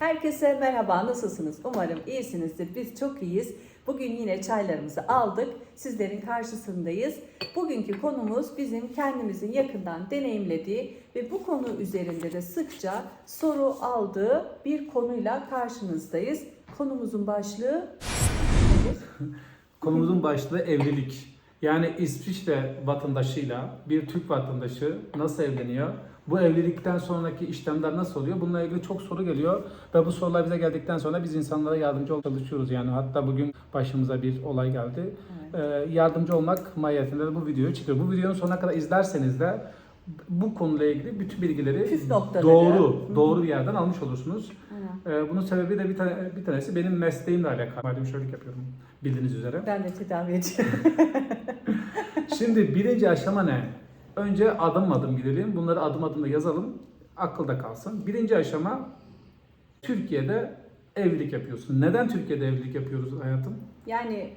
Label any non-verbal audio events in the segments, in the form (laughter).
Herkese merhaba, nasılsınız? Umarım iyisinizdir. Biz çok iyiyiz. Bugün yine çaylarımızı aldık. Sizlerin karşısındayız. Bugünkü konumuz bizim kendimizin yakından deneyimlediği ve bu konu üzerinde de sıkça soru aldığı bir konuyla karşınızdayız. Konumuzun başlığı? (laughs) Konumuzun başlığı evlilik. Yani İsviçre vatandaşıyla bir Türk vatandaşı nasıl evleniyor? Bu evlilikten sonraki işlemler nasıl oluyor? Bununla ilgili çok soru geliyor ve bu sorular bize geldikten sonra biz insanlara yardımcı olmaya çalışıyoruz. Yani hatta bugün başımıza bir olay geldi. Ee, yardımcı olmak mahiyetinde de bu videoyu çıkıyor. Bu videonun sonuna kadar izlerseniz de bu konuyla ilgili bütün bilgileri doğru, Hı doğru bir yerden almış olursunuz. Ee, bunun sebebi de bir, tane, bir tanesi benim mesleğimle alakalı. Madem şöyle yapıyorum bildiğiniz üzere. Ben de tedavi ediyorum. Şimdi birinci aşama ne? Önce adım adım gidelim. Bunları adım adım da yazalım. Akılda kalsın. Birinci aşama Türkiye'de evlilik yapıyorsun. Neden Türkiye'de evlilik yapıyoruz hayatım? Yani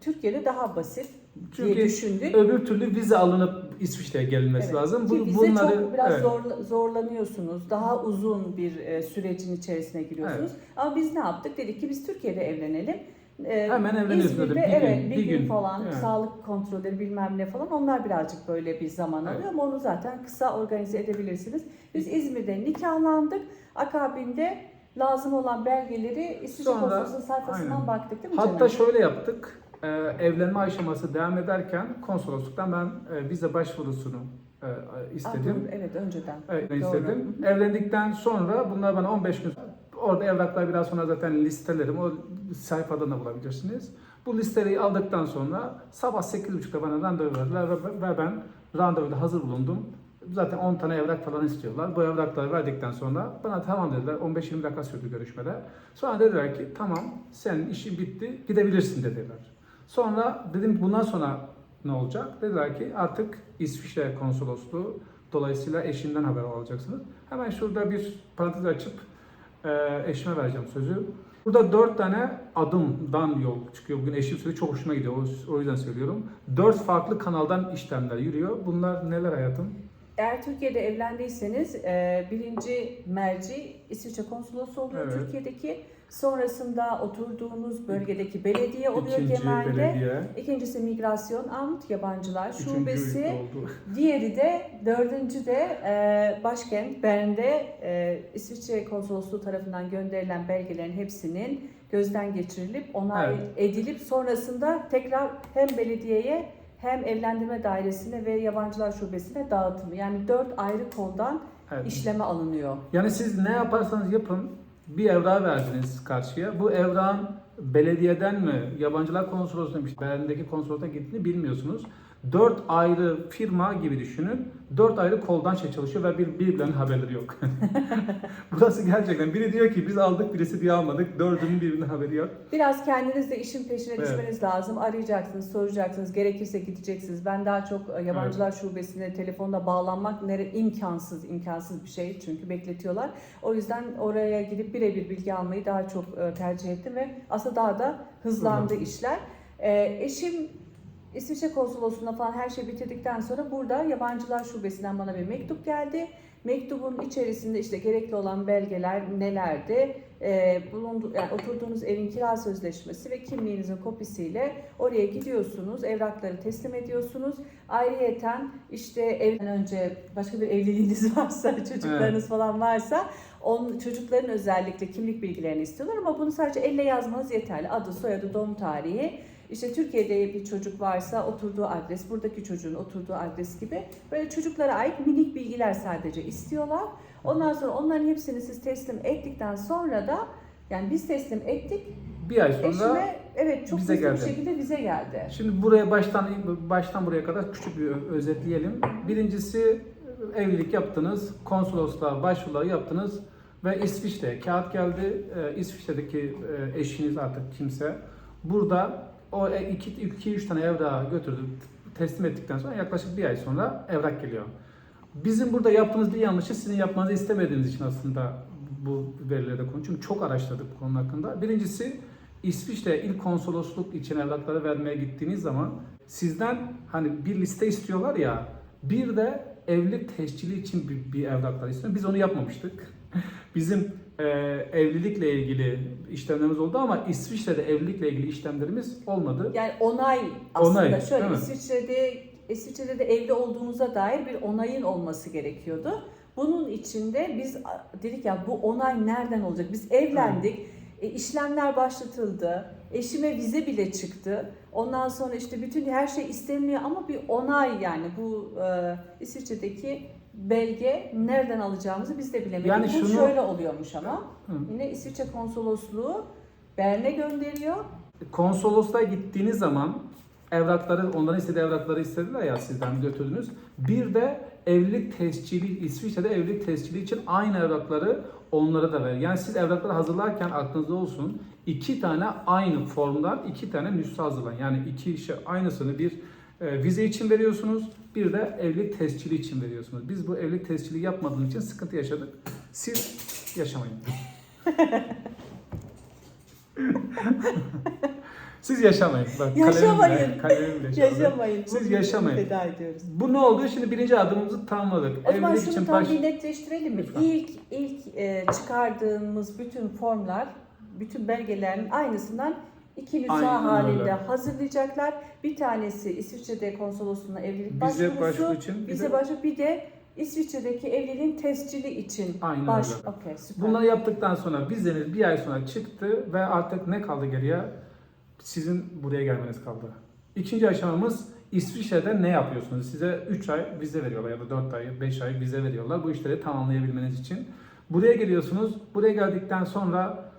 Türkiye'de daha basit diye Çünkü düşündük. öbür türlü vize alınıp İsviçre'ye gelinmesi Evet. lazım. Ki Bu, vize bunları çok biraz evet. zorla- zorlanıyorsunuz. Daha uzun bir e, sürecin içerisine giriyorsunuz. Ama biz ne yaptık? Dedik ki biz Türkiye'de evlenelim. E, Hemen evleniyoruz İzmir'de. Bir evet gün, bir, bir gün, gün. falan Evet. sağlık kontrolleri bilmem ne falan onlar birazcık böyle bir zaman Evet. alıyor ama onu zaten kısa organize edebilirsiniz. Biz İzmir'de nikahlandık. Akabinde lazım olan belgeleri Sonra- Konsolosluğu sayfasından aynen. baktık değil mi Hatta canım? şöyle yaptık. Ee, evlenme aşaması devam ederken konsolosluktan ben e, vize başvurusunu e, Ah, istedim. doğru, evet önceden. Evet, Doğru. istedim. Evlendikten sonra bunlar bana 15 gün orada evraklar biraz sonra zaten listelerim o sayfadan da bulabilirsiniz. Bu listeleri aldıktan sonra sabah 8.30'da bana randevu verdiler ve- ben randevuda hazır bulundum. Zaten 10 tane evrak falan istiyorlar. Bu evrakları verdikten sonra bana tamam dediler. 15-20 dakika sürdü görüşmeler. Sonra dediler ki tamam senin işin bitti gidebilirsin dediler. Sonra dedim bundan sonra ne olacak? Dediler ki artık İsviçre konsolosluğu dolayısıyla eşinden haber alacaksınız. Hemen şurada bir parantez açıp eşime vereceğim sözü. Burada dört tane adımdan yol çıkıyor. Bugün eşim söyledi çok hoşuma gidiyor. O, yüzden söylüyorum. Dört farklı kanaldan işlemler yürüyor. Bunlar neler hayatım? Eğer Türkiye'de evlendiyseniz e, birinci merci İsviçre konsolosluğu oluyor Evet. Türkiye'deki. Sonrasında oturduğunuz bölgedeki belediye oluyor İkinci genelde. belediye. İkincisi migrasyon amt yabancılar Üçüncü şubesi. (laughs) Diğeri de dördüncü de e, başkent Bern'de e, İsviçre konsolosluğu tarafından gönderilen belgelerin hepsinin gözden geçirilip onay Evet. edilip sonrasında tekrar hem belediyeye hem evlendirme dairesine ve yabancılar şubesine dağıtımı. Yani dört ayrı koldan Evet. işleme alınıyor. Yani siz ne yaparsanız yapın bir evrağı verdiniz karşıya. Bu evrağın belediyeden mi, yabancılar konsolosluğuna mı, Berlin'deki konsolosluğa gittiğini bilmiyorsunuz. Dört ayrı firma gibi düşünün. Dört ayrı koldan şey çalışıyor ve bir, birbirlerinin haberleri yok. (laughs) Burası gerçekten. Biri diyor ki biz aldık, birisi diyor almadık. Dördünün birbirinin haberi yok. Biraz kendiniz de işin peşine Evet. düşmeniz lazım. Arayacaksınız, soracaksınız, gerekirse gideceksiniz. Ben daha çok e, yabancılar şubesine telefonda bağlanmak nere imkansız, imkansız bir şey çünkü bekletiyorlar. O yüzden oraya gidip birebir bilgi almayı daha çok e, tercih ettim ve aslında daha da hızlandı işler. E, eşim İsviçre konsolosluğuna falan her şey bitirdikten sonra burada yabancılar şubesinden bana bir mektup geldi. Mektubun içerisinde işte gerekli olan belgeler nelerdi? Ee, bulundu, yani oturduğunuz evin kira sözleşmesi ve kimliğinizin kopisiyle oraya gidiyorsunuz, evrakları teslim ediyorsunuz. Ayrıyeten işte evden önce başka bir evliliğiniz (laughs) varsa, çocuklarınız falan varsa on, çocukların özellikle kimlik bilgilerini istiyorlar ama bunu sadece elle yazmanız yeterli. Adı, soyadı, doğum tarihi, işte Türkiye'de bir çocuk varsa oturduğu adres, buradaki çocuğun oturduğu adres gibi böyle çocuklara ait minik bilgiler sadece istiyorlar. Ondan sonra onların hepsini siz teslim ettikten sonra da yani biz teslim ettik. Bir ay sonra Eşime evet çok bize hızlı bir geldi. şekilde vize geldi. Şimdi buraya baştan baştan buraya kadar küçük bir özetleyelim. Birincisi evlilik yaptınız, konsolosluğa başvuruları yaptınız ve İsviçre'ye kağıt geldi. Ee, İsviçre'deki e, eşiniz artık kimse burada o 2-3 tane evrağı götürdü, teslim ettikten sonra yaklaşık bir ay sonra evrak geliyor. Bizim burada yaptığımız bir yanlışı sizin yapmanızı istemediğiniz için aslında bu verilerde konu. Çünkü çok araştırdık bu konu hakkında. Birincisi İsviçre il konsolosluk için evrakları vermeye gittiğiniz zaman sizden hani bir liste istiyorlar ya bir de evlilik tescili için bir, bir evraklar istiyor. Biz onu yapmamıştık. (laughs) Bizim e, evlilikle ilgili işlemlerimiz oldu ama İsviçre'de evlilikle ilgili işlemlerimiz olmadı. Yani onay aslında Onay, şöyle değil mi? İsviçre'de İsviçre'de de evli olduğunuza dair bir onayın olması gerekiyordu. Bunun için de biz dedik ya bu onay nereden olacak? Biz evlendik. E, işlemler başlatıldı. Eşime vize bile çıktı. Ondan sonra işte bütün her şey isteniliyor ama bir onay yani bu e, İsviçre'deki belge nereden alacağımızı biz de bilemedik. Yani bu şunu- şöyle oluyormuş ama. Hı. Yine İsviçre konsolosluğu Bern'e gönderiyor. Konsolosluğa gittiğiniz zaman evrakları, onların istediği evrakları istediler ya sizden götürdünüz. Bir de evlilik tescili, İsviçre'de evlilik tescili için aynı evrakları onlara da ver. Yani siz evrakları hazırlarken aklınızda olsun iki tane aynı formdan iki tane nüsha hazırlayın. Yani iki şey aynısını bir e, vize için veriyorsunuz, bir de evlilik tescili için veriyorsunuz. Biz bu evlilik tescili yapmadığımız için sıkıntı yaşadık. Siz yaşamayın. (laughs) Siz yaşamayın. Bak, Yaşamayın. kalemimle- kalemimle yaşamayın. Siz yaşamayın. Feda ediyoruz. Bu ne oldu? Şimdi birinci adımımızı tamamladık. O zaman Evlilik şunu için tam baş... bir netleştirelim mi? Lütfen. İlk ilk e, çıkardığımız bütün formlar, bütün belgelerin aynısından iki Aynen halinde öyle. hazırlayacaklar. Bir tanesi İsviçre'de konsolosluğuna evlilik Vize başvurusu, başvuru için, bir vize de- başvuru, bir de İsviçre'deki evliliğin tescili için Aynen baş. öyle. Okey, süper. Bunları yaptıktan sonra vizeniz bir ay sonra çıktı ve artık ne kaldı geriye? Sizin buraya gelmeniz kaldı. İkinci aşamamız İsviçre'de ne yapıyorsunuz? Size 3 ay vize veriyorlar ya da 4 ay, 5 ay vize veriyorlar bu işleri tamamlayabilmeniz için. Buraya geliyorsunuz. Buraya geldikten sonra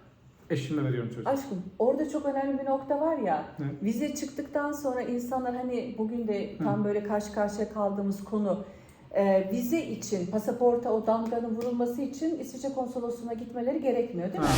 eşime veriyorum çocuğu. Aşkım orada çok önemli bir nokta var ya. Ne? Vize çıktıktan sonra insanlar hani bugün de tam böyle karşı karşıya kaldığımız konu e, vize için pasaporta o damganın vurulması için İsviçre konsolosluğuna gitmeleri gerekmiyor değil mi? Ha,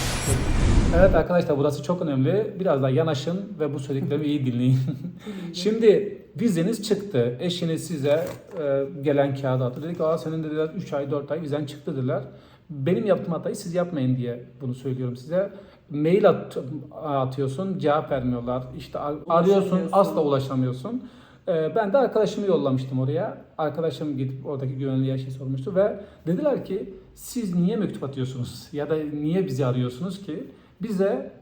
Evet arkadaşlar burası çok önemli. Biraz daha yanaşın ve bu söylediklerimi iyi dinleyin. (laughs) Şimdi vizeniz çıktı. Eşiniz size e, gelen kağıdı attı. Dedi ki Aa, senin dediler 3 ay 4 ay vizen çıktı dediler. Benim yaptığım hatayı siz yapmayın diye bunu söylüyorum size. Mail at, atıyorsun cevap vermiyorlar. İşte ar- arıyorsun asla ulaşamıyorsun. E, ben de arkadaşımı yollamıştım oraya. Arkadaşım gidip oradaki güvenliğe şey sormuştu ve dediler ki siz niye mektup atıyorsunuz ya da niye bizi arıyorsunuz ki? Bize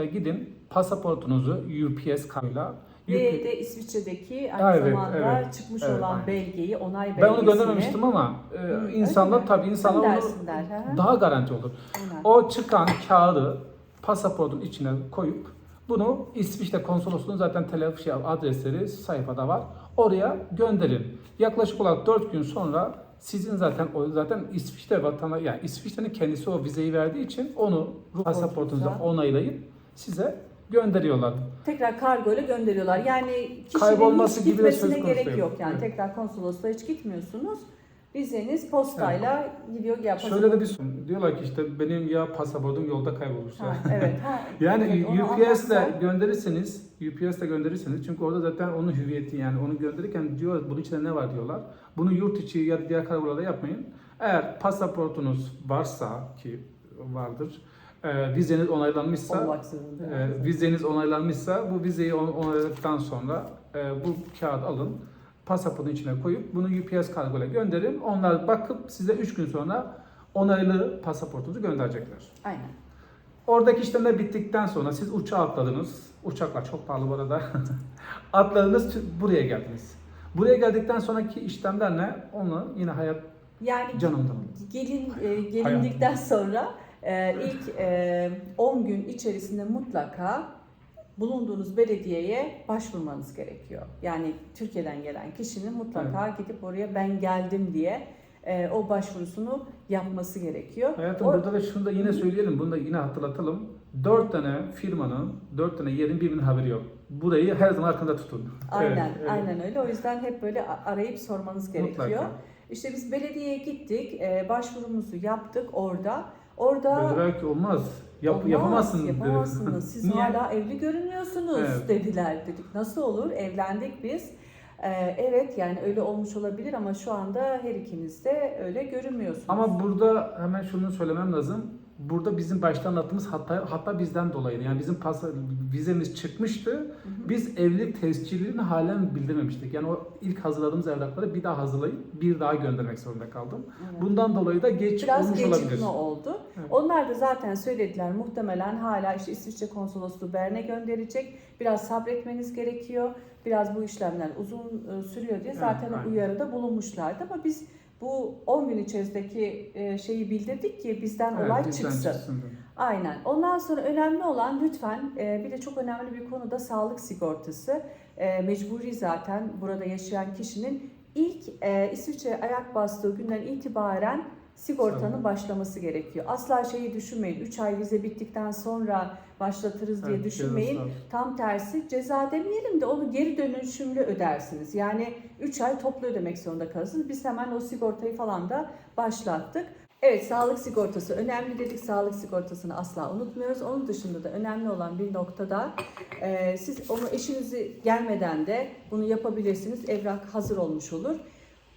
e, gidin pasaportunuzu UPS kartıyla Ve de İsviçre'deki aynı evet, zamanda evet. çıkmış Evet, olan aynen. belgeyi, onay belgesini. ben onu göndermemiştim ama e, insanlar tabii insanlar onu der, daha garanti olur. Aynen. O çıkan kağıdı pasaportun içine koyup bunu İsviçre konsolosluğunun zaten telefon şey, adresleri sayfada var. Oraya gönderin. Yaklaşık olarak 4 gün sonra sizin zaten o zaten İsviçre vatana yani İsviçre'nin kendisi o vizeyi verdiği için onu pasaportunuza onaylayıp size gönderiyorlar. Tekrar kargo ile gönderiyorlar. Yani kişinin Kaybolması hiç gibi de söz gitmesine konusu gerek değil. yok. Yani Evet. tekrar konsolosluğa hiç gitmiyorsunuz. Vizeniz postayla gidiyor. Ya, Şöyle de bir sorun. Diyorlar ki işte benim ya pasaportum yolda kaybolursa. Ha, evet. Ha, (laughs) Yani evet, onu UPS'le anlatsan- gönderirseniz, UPS'le gönderirseniz çünkü orada zaten onun hüviyeti yani onu gönderirken diyor bunun içinde ne var diyorlar. Bunu yurt içi ya da diğer kargolarda yapmayın. Eğer pasaportunuz varsa ki vardır, e, vizeniz onaylanmışsa, olmak zorunda. e, vizeniz onaylanmışsa bu vizeyi on- onayladıktan sonra e, bu kağıt alın. Pasaportun içine koyup bunu UPS kargoyla gönderin. Onlar bakıp size 3 gün sonra onaylı pasaportunuzu gönderecekler. Aynen. Oradaki işlemler bittikten sonra siz uçağa atladınız. Uçaklar çok pahalı bu arada. (laughs) Atladınız buraya geldiniz. Buraya geldikten sonraki işlemler ne? Onu yine hayat Yani canımdan. gelin e, gelindikten sonra e, ilk e, 10 gün içerisinde mutlaka bulunduğunuz belediyeye başvurmanız gerekiyor. Yani Türkiye'den gelen kişinin mutlaka gidip oraya ben geldim diye e, o başvurusunu yapması gerekiyor. Hayatım O- burada da şunu da yine söyleyelim, bunu da yine hatırlatalım. Dört tane firmanın, dört tane yerin birbirinin haberi yok. Burayı her zaman aklında tutun. Aynen, Evet, evet. aynen öyle. O yüzden hep böyle arayıp sormanız gerekiyor. Mutlaka. İşte biz belediyeye gittik, e, başvurumuzu yaptık orada. Orada Dediler ki olmaz, yap, Olmaz, yapamazsın dedi. Yapamazsınız. (laughs) Siz hala evli görünüyorsunuz Evet. dediler. Dedik nasıl olur? Evlendik biz. Ee, evet yani öyle olmuş olabilir ama şu anda her ikiniz de öyle görünmüyorsunuz. Ama burada hemen şunu söylemem lazım. Burada bizim başta anlattığımız hatta hatta bizden dolayı yani bizim pas, vizemiz çıkmıştı. Biz evlilik tescilini halen bildirmemiştik. Yani o ilk hazırladığımız evrakları bir daha hazırlayıp bir daha göndermek zorunda kaldım. Evet. Bundan dolayı da geç Biraz olmuş olabilir. gecikme oldu. Evet. Onlar da zaten söylediler muhtemelen hala işte İsviçre konsolosluğu Bern'e gönderecek. Biraz sabretmeniz gerekiyor. Biraz bu işlemler uzun e, sürüyor diye Evet, zaten aynen. uyarıda bulunmuşlardı ama biz bu 10 gün içerisindeki e, şeyi bildirdik ki bizden Evet, olay bizden çıksın. çıksın. Aynen. Ondan sonra önemli olan lütfen e, bir de çok önemli bir konu da sağlık sigortası. E, mecburi zaten burada yaşayan kişinin ilk e, İsviçre'ye ayak bastığı günden itibaren sigortanın Tabii. başlaması gerekiyor. Asla şeyi düşünmeyin. 3 ay vize bittikten sonra başlatırız diye Evet, düşünmeyin. cezası. Tam tersi ceza demeyelim de onu geri dönüşümlü ödersiniz. Yani 3 ay toplu ödemek zorunda kalırsınız. Biz hemen o sigortayı falan da başlattık. Evet sağlık sigortası önemli dedik. Sağlık sigortasını asla unutmuyoruz. Onun dışında da önemli olan bir noktada e, siz onu eşinizi gelmeden de bunu yapabilirsiniz. Evrak hazır olmuş olur.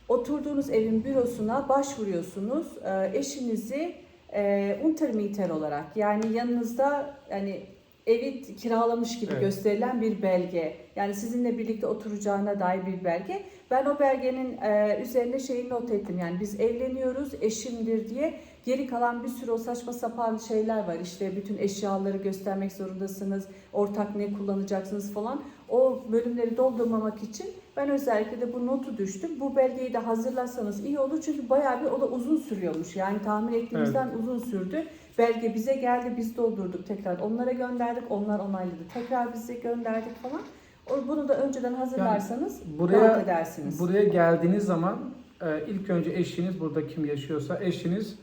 Oturduğunuz evin bürosuna başvuruyorsunuz. E, eşinizi e, untermieter olarak yani yanınızda yani evi kiralamış gibi Evet. gösterilen bir belge. Yani sizinle birlikte oturacağına dair bir belge. Ben o belgenin e, üzerine şeyi not ettim. Yani biz evleniyoruz, eşimdir diye. Geri kalan bir sürü o saçma sapan şeyler var. İşte bütün eşyaları göstermek zorundasınız. Ortak ne kullanacaksınız falan. O bölümleri doldurmamak için ben özellikle de bu notu düştüm. Bu belgeyi de hazırlarsanız iyi olur. Çünkü bayağı bir o da uzun sürüyormuş. Yani tahmin ettiğimizden uzun sürdü. Belge bize geldi, biz doldurduk tekrar. Onlara gönderdik, onlar onayladı. Tekrar bize gönderdik falan. Bunu da önceden hazırlarsanız buraya- rahat edersiniz. Buraya geldiğiniz zaman e, ilk önce eşiniz burada kim yaşıyorsa eşiniz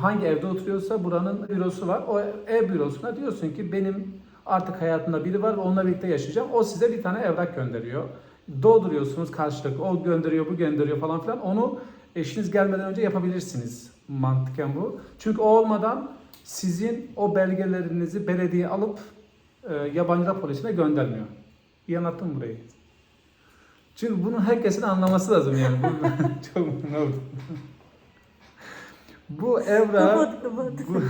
hangi evde oturuyorsa buranın bürosu var. O ev bürosuna diyorsun ki benim artık hayatımda biri var ve onunla birlikte yaşayacağım. O size bir tane evrak gönderiyor. Dolduruyorsunuz karşılıklı. O gönderiyor, bu gönderiyor falan filan. Onu eşiniz gelmeden önce yapabilirsiniz. Mantıken bu. Çünkü o olmadan sizin o belgelerinizi belediye alıp e, yabancılar polisine göndermiyor. İyi anlattım burayı. Çünkü bunu herkesin anlaması lazım yani. (laughs) Çok ne oldu? Bu evra Kapat, kapat. bu,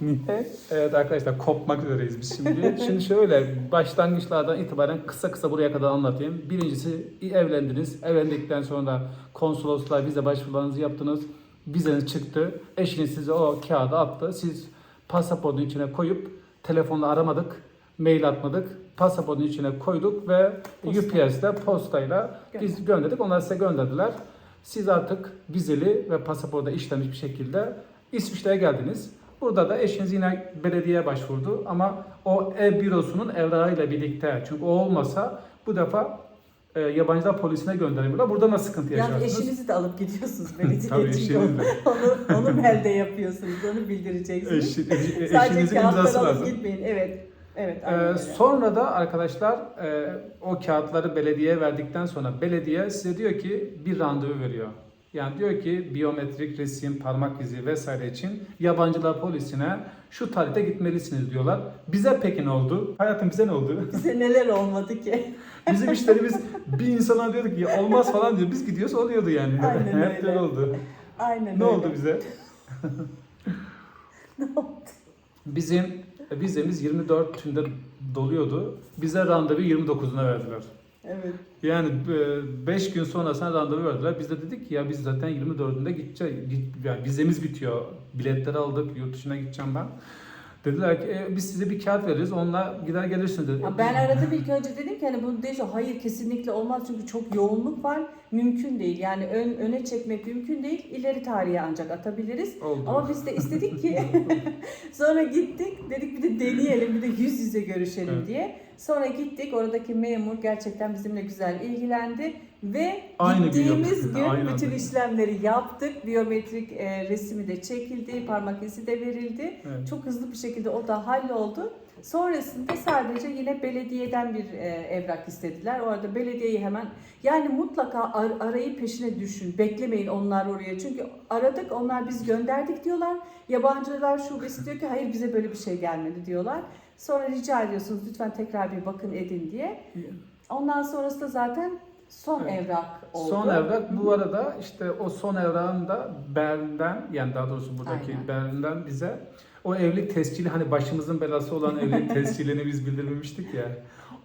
(laughs) Niye? Evet arkadaşlar kopmak üzereyiz biz şimdi. (laughs) Şimdi şöyle başlangıçlardan itibaren kısa kısa buraya kadar anlatayım. Birincisi evlendiniz. Evlendikten sonra konsolosluğa vize başvurularınızı yaptınız. Vizeniz çıktı. Eşiniz size o kağıdı attı. Siz pasaportun içine koyup telefonla aramadık. Mail atmadık. Pasaportun içine koyduk ve Posta. UPS'te postayla biz gönderdik. Onlar size gönderdiler. Siz artık vizeli ve pasaporda işlenmiş bir şekilde İsviçre'ye geldiniz. Burada da eşiniz yine belediyeye başvurdu ama o ev bürosunun evrağıyla birlikte çünkü o olmasa bu defa e, yabancılar polisine göndermiyorlar. Burada nasıl sıkıntı Yani yaşarsınız? eşinizi de alıp gidiyorsunuz (laughs) belediyeye. Tabii çünkü eşiniz de. onu, onu melde yapıyorsunuz, onu bildireceksiniz. Eşi- e- Sadece eşinizin kağıtları imzası alıp lazım. gitmeyin. Evet. Evet. Ee, öyle. sonra da arkadaşlar e, o kağıtları belediyeye verdikten sonra belediye size diyor ki bir randevu veriyor. Yani diyor ki biyometrik resim, parmak izi vesaire için yabancılar polisine şu tarihte gitmelisiniz diyorlar. Bize peki ne oldu? Hayatım bize ne oldu? (laughs) Bize neler olmadı ki? (laughs) Bizim işlerimiz bir insana diyorduk ki olmaz falan diyor. Biz gidiyoruz oluyordu yani. Aynen (laughs) Hep öyle. oldu. Aynen Ne öyle. oldu bize? Ne oldu? Bizim vizemiz 24'ünde doluyordu. Bize randevu 29'una verdiler. Evet. Yani 5 gün sonrasına randevu verdiler. Biz de dedik ki ya biz zaten 24'ünde gideceğiz. Yani vizemiz bitiyor. Biletleri aldık. Yurt dışına gideceğim ben. Dediler ki "E, biz size bir kağıt veririz. Onunla gider gelirsiniz dedi. Ya ben aradım ilk önce dedim ki hani bunu değil. Hayır kesinlikle olmaz çünkü çok yoğunluk var. Mümkün değil. Yani ön, öne çekmek mümkün değil. İleri tarihe ancak atabiliriz. Oldu. Ama biz de istedik ki (laughs) sonra gittik dedik bir de deneyelim bir de yüz yüze görüşelim Evet. diye. Sonra gittik oradaki memur gerçekten bizimle güzel ilgilendi ve Aynı gün gittiğimiz yaptık. gün Aynı bütün anda. işlemleri yaptık. Biyometrik e, resmi de çekildi, parmak izi de verildi. Evet. Çok hızlı bir şekilde o da halloldu. Sonrasında sadece yine belediyeden bir e, evrak istediler. Orada belediyeyi hemen yani mutlaka ar- arayıp peşine düşün. Beklemeyin onlar oraya. Çünkü aradık onlar biz gönderdik diyorlar. Yabancılar şubesi diyor ki hayır bize böyle bir şey gelmedi diyorlar. Sonra rica ediyorsunuz lütfen tekrar bir bakın edin diye. Ondan sonrası da zaten son Evet. evrak oldu. Son evrak bu arada işte o son evrağın da Berlin'den yani daha doğrusu buradaki Aynen. Berlin'den bize o evlilik tescili hani başımızın belası olan evlilik (laughs) tescilini biz bildirmemiştik ya.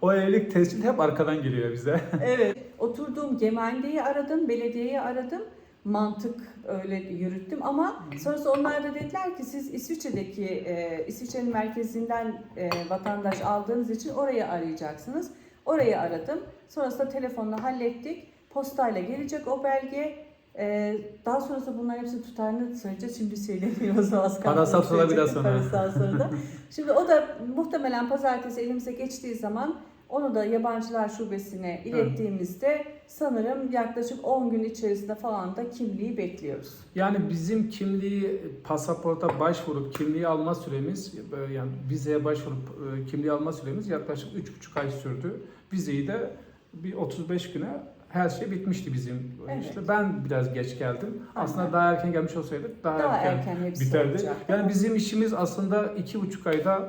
O evlilik tescili hep arkadan geliyor bize. (laughs) Evet. Oturduğum Gemende'yi aradım, belediyeyi aradım. Mantık öyle yürüttüm ama sonrası onlar da dediler ki siz İsviçre'deki e, İsviçre'nin merkezinden e, vatandaş aldığınız için orayı arayacaksınız. Orayı aradım. Sonrasında telefonla hallettik. Postayla gelecek o belge. E, daha sonrasında bunların hepsi tutarını söyleyeceğiz. Şimdi söylemiyoruz az kaldı. Parasal sonra bir daha sonra. Parasal sonra da. Şimdi o da muhtemelen pazartesi elimize geçtiği zaman onu da yabancılar şubesine ilettiğimizde sanırım yaklaşık 10 gün içerisinde falan da kimliği bekliyoruz. Yani bizim kimliği pasaporta başvurup kimliği alma süremiz yani vizeye başvurup e, kimliği alma süremiz yaklaşık 3,5 ay sürdü. Vizeyi de bir 35 güne her şey bitmişti bizim. Evet. İşte ben biraz geç geldim. Aslında Aynen. daha erken gelmiş olsaydık daha, Daha erken, erken biterdi. olacak. Yani bizim işimiz aslında iki buçuk ayda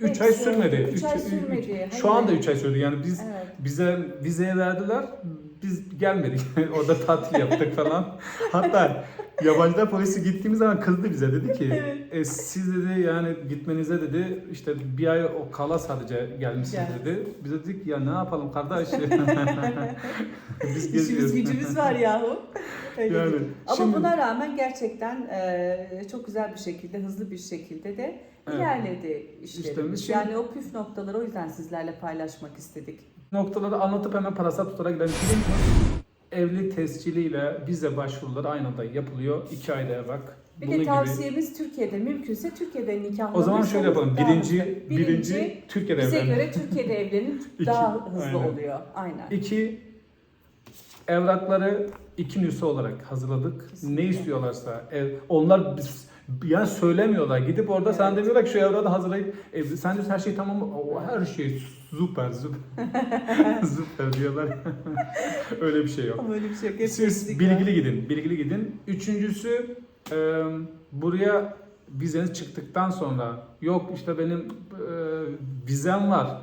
3 Hepsi- ay sürmedi. üç Üç- ay üç- sürmedi. Şu Hayır. anda 3 ay sürdü. Yani biz Evet. bize vizeye verdiler. Biz gelmedik. (laughs) Orada tatil yaptık falan. Hatta yabancılar polisi gittiğimiz zaman kızdı bize dedi ki Evet. e, siz dedi yani gitmenize dedi işte bir ay o kala sadece gelmişsiniz Gel. dedi. Biz de dedik ya ne yapalım kardeş. (laughs) Biz. İşimiz gücümüz var yahu. Öyle Yani değil. Ama şimdi- buna rağmen gerçekten e, çok güzel bir şekilde, hızlı bir şekilde de Evet. ilerledi işlerimiz. İşlerimiz şimdi- Yani o püf noktaları o yüzden sizlerle paylaşmak istedik. noktaları anlatıp hemen parasal tutara gidelim. Birinci evlilik tesciliyle vize başvuruları aynı anda yapılıyor. İki ayda evrak. Bir Bunun de gibi- tavsiyemiz Türkiye'de mümkünse Türkiye'de nikahlanırsanız O zaman şöyle yapalım. Birinci, hızlı. birinci, Türkiye'de bize evlen. göre Türkiye'de (laughs) evlenin İki, daha hızlı aynen. oluyor. Aynen. İki, evrakları iki nüsha olarak hazırladık. Ne istiyorlarsa. Ev, onlar biz, yani söylemiyorlar. Gidip orada sen Evet. demiyorlar ki şu evrağı da hazırlayıp ev, sen diyorsun her şey tamam mı? Her şey süper süper. (laughs) süper diyorlar. (laughs) Öyle bir şey yok. Ama öyle bir şey yok. Hep Siz bilgili gidin, bilgili gidin. Üçüncüsü e, buraya vizeniz çıktıktan sonra yok işte benim e, vizem var.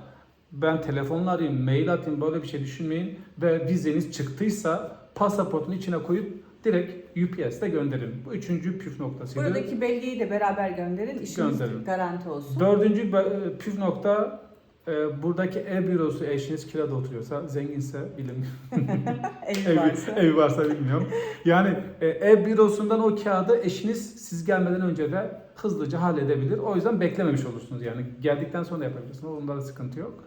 Ben telefonla arayayım, mail atayım böyle bir şey düşünmeyin ve vizeniz çıktıysa pasaportun içine koyup direkt UPS'te gönderin. Bu üçüncü püf noktasıydı. Buradaki belgeyi de beraber gönderin. İşiniz Gönderin. garanti olsun. Dördüncü be- püf nokta e, buradaki ev bürosu eşiniz kirada oturuyorsa, zenginse bilin (laughs) Ev varsa. ev varsa bilmiyorum. Yani e, ev bürosundan o kağıdı eşiniz siz gelmeden önce de hızlıca halledebilir. O yüzden beklememiş olursunuz yani. Geldikten sonra yapabilirsiniz. Onda da sıkıntı yok.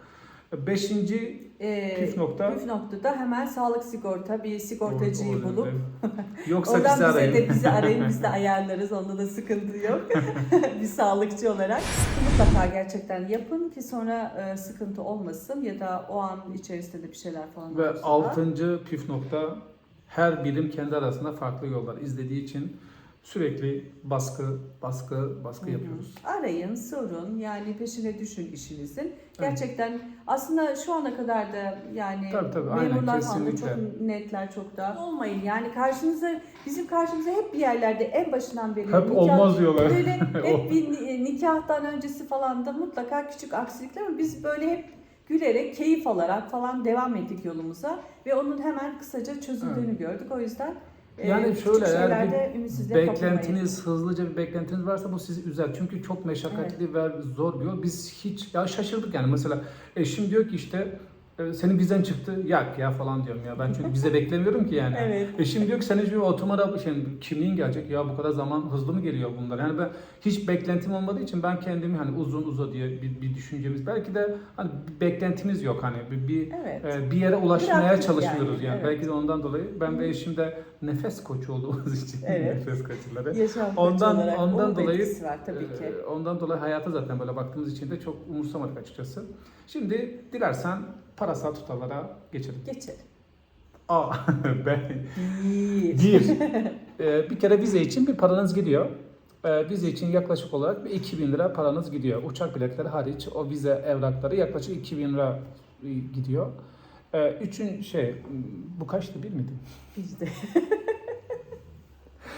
E, Beşinci Ee, püf nokta. Püf noktada hemen sağlık sigorta bir sigortacıyı Orada- bulup (laughs) Yoksa oradan bizi bize arayın. de bizi arayın biz de (laughs) ayarlarız onda da sıkıntı yok. (laughs) bir sağlıkçı olarak mutlaka gerçekten yapın ki sonra e, sıkıntı olmasın ya da o an içerisinde de bir şeyler falan Ve olursa altıncı püf nokta her birim kendi arasında farklı yollar izlediği için sürekli baskı, baskı, baskı Hı hı. yapıyoruz. Arayın, sorun yani peşine düşün işinizin. Gerçekten aslında şu ana kadar da yani Tabii, tabii, aynen, memurlar falan da çok netler çok da olmayın. Yani karşınıza bizim karşımıza hep bir yerlerde en başından beri Hep nikah- olmaz diyorlar. Böyle (laughs) hep bir ni- nikahtan öncesi falan da mutlaka küçük aksilikler ama biz böyle hep gülerek, keyif alarak falan devam ettik yolumuza ve onun hemen kısaca çözüldüğünü gördük. O yüzden Yani küçük şöyle, eğer şeylerde ümitsizliğe kapılmayın. Beklentiniz, hızlıca bir beklentiniz varsa bu sizi üzer. Çünkü çok meşakkatli ve zor bir yol. Biz hiç, ya şaşırdık yani mesela eşim diyor ki işte senin vizen çıktı, yak ya falan diyorum ya. Ben çünkü vize beklemiyorum ki yani. (laughs) Evet. Eşim diyor ki senin şimdi otomara şey, kimliğin gelecek ya bu kadar zaman hızlı mı geliyor bunlar? Yani ben hiç beklentim olmadığı için ben kendimi hani uzun uza diye bir, bir düşüncemiz belki de hani bir beklentimiz yok hani bir, bir Evet. ee, bir yere ulaşmaya çalışıyoruz yani. yani, evet. Belki de ondan dolayı ben ve eşim de nefes koçu olduğumuz için Evet. (laughs) nefes koçuları. Yaşam Ondan- olarak ondan dolayı, var tabii ki. Ee, Ondan dolayı hayata zaten böyle baktığımız için de çok umursamadık açıkçası. Şimdi dilersen parasal tutalara geçelim. Geçelim. A. (laughs) ben. Bir. Bir. (laughs) Ee, bir kere vize için bir paranız gidiyor. Ee, vize için yaklaşık olarak bir 2000 lira paranız gidiyor. Uçak biletleri hariç o vize evrakları yaklaşık 2000 lira e, gidiyor. Ee, üçün şey bu kaçtı bir miydi? Bizde. (laughs)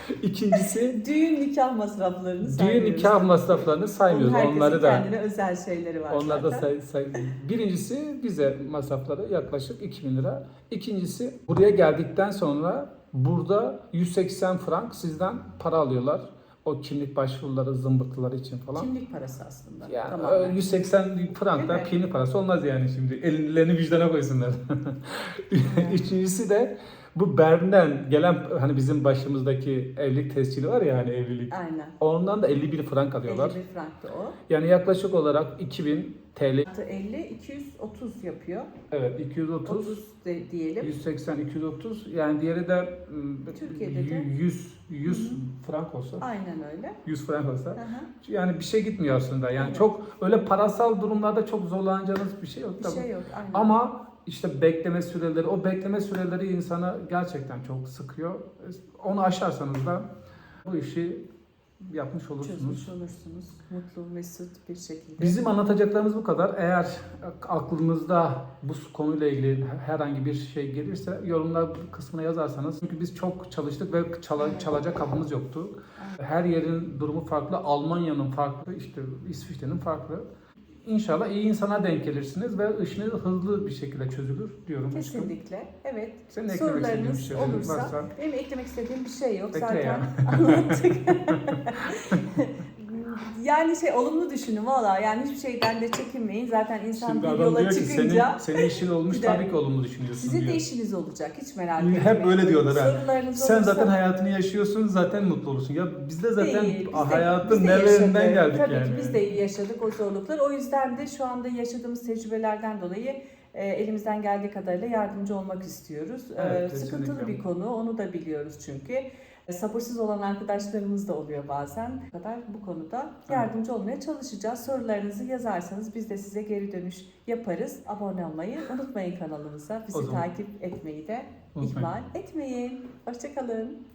(laughs) İkincisi Düğün nikah masraflarını düğün saymıyoruz. nikah masraflarını saymıyoruz. Herkesin Onları da kendine özel şeyleri var onlar da zaten. say, say. Birincisi vize masrafları yaklaşık 2000 lira. İkincisi buraya geldikten sonra burada 180 frank sizden para alıyorlar. O kimlik başvuruları, zımbırtıları için falan. Kimlik parası aslında. Yani tamamen. ö- 180 frank da Değil mi? pini parası olmaz yani şimdi. Ellerini vicdana koysunlar. (laughs) Üçüncüsü de bu Berlin'den gelen hani bizim başımızdaki evlilik tescili var ya hani evlilik. Aynen. Ondan da 51 frank alıyorlar. 51 franktı o. Yani yaklaşık olarak 2000 TL. Artı 50, 230 yapıyor. Evet 230, 30 de, diyelim. 180, 230. Yani diğeri de Türkiye'de de. 100, 100 Hı frank olsa. Aynen öyle. 100 frank olsa. Hı hı. Yani bir şey gitmiyor aslında. Yani Evet. çok öyle parasal durumlarda çok zorlanacağınız bir şey yok Bir tabii. şey yok. Aynen. Ama işte bekleme süreleri, o bekleme süreleri insana gerçekten çok sıkıyor. Onu aşarsanız da bu işi yapmış olursunuz. çözmüş olursunuz. Mutlu, mesut bir şekilde. Bizim anlatacaklarımız bu kadar. Eğer aklınızda bu konuyla ilgili herhangi bir şey gelirse yorumlar kısmına yazarsanız. Çünkü biz çok çalıştık ve çala- çalacak kapımız yoktu. Her yerin durumu farklı. Almanya'nın farklı, işte İsviçre'nin farklı. İnşallah iyi insana denk gelirsiniz ve işiniz hızlı bir şekilde çözülür diyorum. aşkım. Kesinlikle. Evet. Senin Sorularınız şeylerin olursa varsa benim eklemek istediğim bir şey yok. Bekle Zaten ya. (laughs) anlattık. (laughs) yani şey olumlu düşünün valla. Yani hiçbir şeyden de çekinmeyin. Zaten insan Şimdi bir adam yola diyor ki çıkınca senin, senin işin olmuş tabii ki olumlu düşünüyorsun sizin diyor. de işiniz olacak. Hiç merak Hep etmeyin. öyle diyorlar ha. Sorularınız Sen olursa... zaten hayatını yaşıyorsun, zaten mutlu olursun. Ya biz de zaten Değil, biz de- hayatın biz de yaşadık. geldik Tabii yani. ki biz de yaşadık o zorlukları. O yüzden de şu anda yaşadığımız tecrübelerden dolayı e, elimizden geldiği kadarıyla yardımcı olmak istiyoruz. E, Evet, sıkıntılı kesinlikle. bir konu, onu da biliyoruz çünkü. Sabırsız olan arkadaşlarımız da oluyor bazen. Bu kadar bu konuda yardımcı olmaya çalışacağız. Sorularınızı yazarsanız biz de size geri dönüş yaparız. Abone olmayı unutmayın kanalımıza. Bizi zaman- takip etmeyi de Unutmayın. ihmal etmeyin. Hoşçakalın.